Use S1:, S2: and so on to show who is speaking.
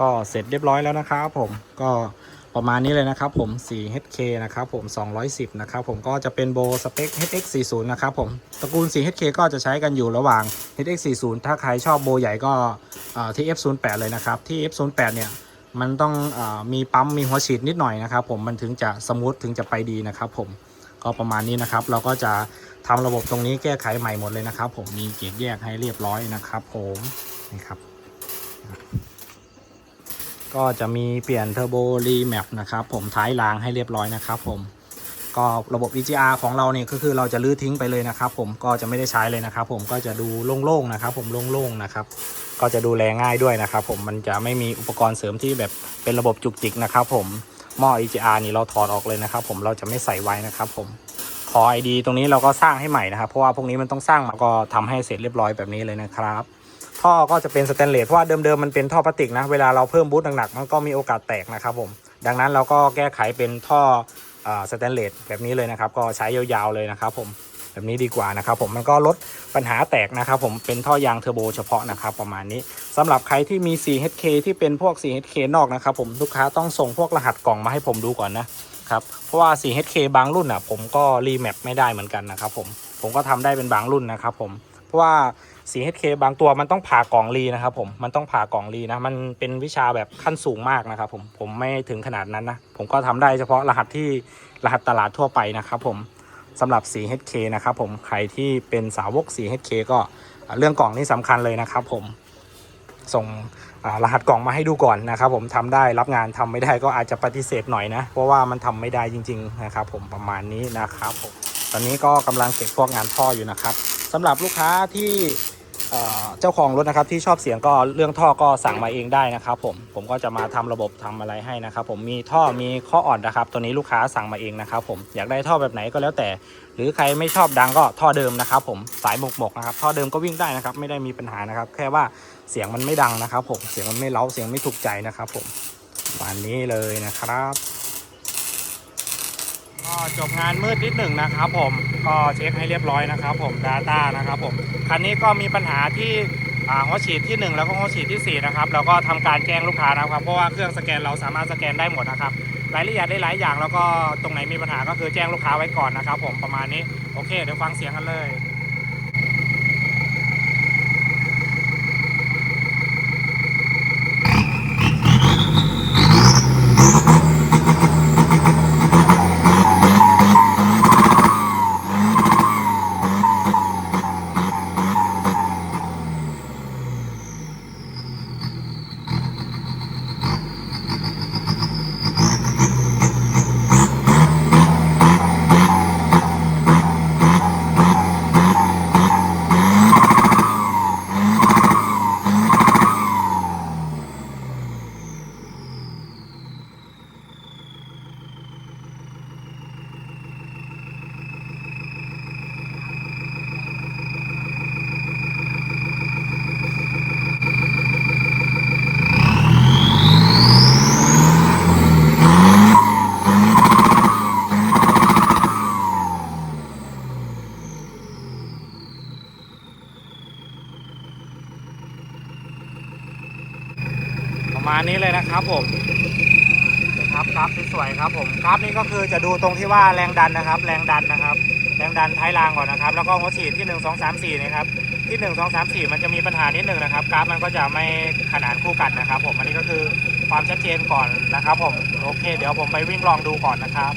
S1: ก็เสร็จเรียบร้อยแล้วนะครับผมก็ประมาณนี้เลยนะครับผม 4HK นะครับผม 210 นะครับผมก็จะเป็นโบสเปค HX40 นะครับผม ตระกูล 4HK ก็จะใช้กันอยู่ระหว่าง HX40 ถ้าใครชอบโบใหญ่ก็เอ่อที่ F08 เลยนะครับ ที่ F08 เนี่ย มันต้องอมีปั๊มมีหัวฉีดนิดหน่อยนะครับผม มันถึงจะสมูทถึงจะไปดีนะครับผม ก็ประมาณนี้นะครับ เราก็จะทำระบบตรงนี้แก้ไขใหม่หมดเลยนะครับผม มีเกจแยกให้เรียบร้อยนะครับผม นี่ครับ ก็จะมีเปลี่ยนเทอร์โบรีแมปนะครับผมท้ายรางให้เรียบร้อยนะครับผมก็ระบบ EGR ของเราเนี่ยก็คือเราจะลื้อทิ้งไปเลยนะครับ ผมก็จะไม่ได้ใช้เลยนะครับ ผมก็จะดูโล่งๆนะครับ ผมโล่งๆนะครับ ก็จะดูแลง่ายด้วยนะครับ ผมมันจะไม่มีอุปกรณ์เสริมที่แบบเป็นระบบจุกจิกนะครับ ผมหม้อ EGR นี่เราถอดออกเลยนะครับ ผมเราจะไม่ใส่ไว้นะครับ ผมคอ ID ตรงนี้เราก็สร้างให้ใหม่นะครับ เพราะว่าพวกนี้มันต้องสร้างมาก็ทำให้เสร็จเรียบร้อยแบบนี้เลยนะครับ ท่อก็จะเป็นสแตนเลสเพราะว่าเดิมๆมันเป็นท่อพลาสติกนะ เวลาเราเพิ่มบูทหนักๆมันก็มีโอกาสแตกนะครับผม ดังนั้นเราก็แก้ไขเป็นท่อสแตนเลสแบบนี้เลยนะครับ ก็ใช้ยาวๆเลยนะครับผมแบบนี้ดีกว่านะครับผมมันก็ลดปัญหาแตกนะครับผมเป็นท่อยางเทอร์โบเฉพาะนะครับประมาณนี้สำหรับใครที่มี 4HK ที่เป็นพวก 4HK นอกนะครับผมลูกค้าต้องส่งพวกรหัสกล่องมาให้ผมดูก่อนนะครับเพราะว่า 4HK บางรุ่นอะผมก็รีแมปไม่ได้เหมือนกันนะครับผมผมก็ทำได้เป็นบางรุ่นนะครับผม เพราะว่า 4HK บางตัวมันต้องผ่ากล่องรีนะครับผมมันต้องผ่ากล่องรีนะมันเป็นวิชาแบบขั้นสูงมากนะครับผมผมไม่ถึงขนาดนั้นนะผมก็ทำได้เฉพาะรหัสที่รหัสตลาดทั่วไปนะครับผมสำหรับ 4HK นะครับผมใครที่เป็นสาวก 4HK ก็เรื่องกล่องนี่สำคัญเลยนะครับผมส่งรหัสกล่องมาให้ดูก่อนนะครับผมทำได้รับงานทำไม่ได้ก็อาจจะปฏิเสธหน่อยนะ เพราะว่ามันทำไม่ได้จริง ๆ นะครับ ผมประมาณนี้นะครับผมตอนนี้ก็กำลังเก็บพวกงานท่ออยู่นะครับ สำหรับลูกค้าที่เจ้าของรถนะครับที่ชอบเสียงก็เรื่องท่อก็สั่งมาเองได้นะครับผมผมก็จะมาทำระบบทำอะไรให้นะครับผมมีท่อมีข้ออ่อนนะครับ ตัวนี้ลูกค้าสั่งมาเองนะครับผมอยากได้ท่อแบบไหนก็แล้วแต่ หรือใครไม่ชอบดังก็ท่อเดิมนะครับผมสายหมกหมกนะครับท่อเดิมก็วิ่งได้นะครับไม่ได้มีปัญหานะครับ แค่ว่าเสียงมันไม่ดังนะครับผมเสียงมันไม่เล้าเสียงไม่ถูกใจนะครับผมประมาณนี้เลยนะครับ ก็จบงานมืดนิดหนึ่งนะครับผมก็เช็คให้เรียบร้อยนะครับผม Data นะครับผมคันนี้ก็มีปัญหาที่อ่าหัวฉีดที่ 1 แล้วก็หัวฉีดที่ 4 นะครับแล้วก็ทำการแจ้งลูกค้านะครับเพราะว่าเครื่องสแกนเราสามารถสแกนได้หมดนะครับรายละเอียดได้หลายอย่างแล้วก็ตรงไหนมีปัญหาก็คือแจ้งลูกค้าไว้ก่อนนะครับผมประมาณนี้โอเคเดี๋ยวฟังเสียงกันเลย ประมาณนี้เลยนะครับผมนครับกราฟสวยครับผมกราฟนี้ก็คือจะดูตรงที่ว่าแรงดันนะครับ แรงดันนะครับ แรงดันท้ายรางก่อนนะครับ แล้วก็หัวฉีดที่ 1 2 3 4นะครับที่ 1 2 3 4 มันจะมีปัญหานิดหนึ่งนะครับกราฟมันก็จะไม่ขนานคู่กันนะครับ ผมอันนี้ก็คือความชัดเจนก่อนนะครับ ผมโอเค เดี๋ยวผมไปวิ่งลองดูก่อนนะครับ